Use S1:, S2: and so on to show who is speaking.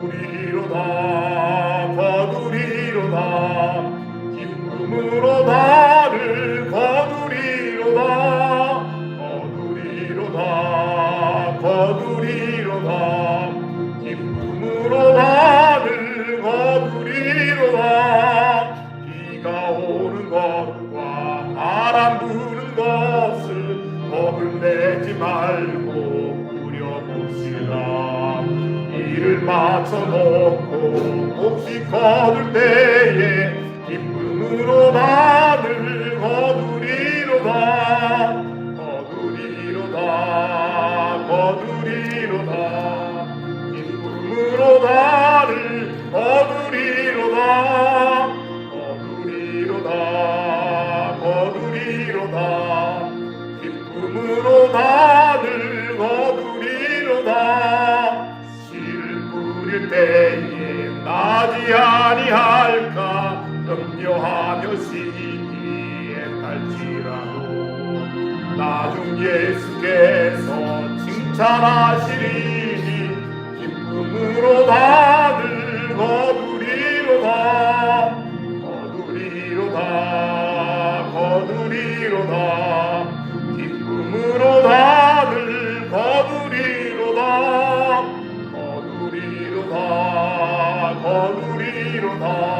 S1: 거두리로다 거두리로다. 기쁨으로 나를 거두리로다. 거두리로다 거두리로다. 기쁨으로 나를 거두리로다. 비가 오는 것과 바람 부는 것을 겁을 내지 말고 맞춰놓고 혹시 거둘 때에 기쁨으로 나를 거두리로다 거두리로다 거두리로다. 기쁨으로 나를 거두리로다 거두리로다 거두리로다. 기쁨으로 때에 나지 아니할까 염려하며 시기에 달지라도 나중 예수께서 칭찬하시리니 기쁨으로 다들 거두리로다 거두리로다 거두리로다. more.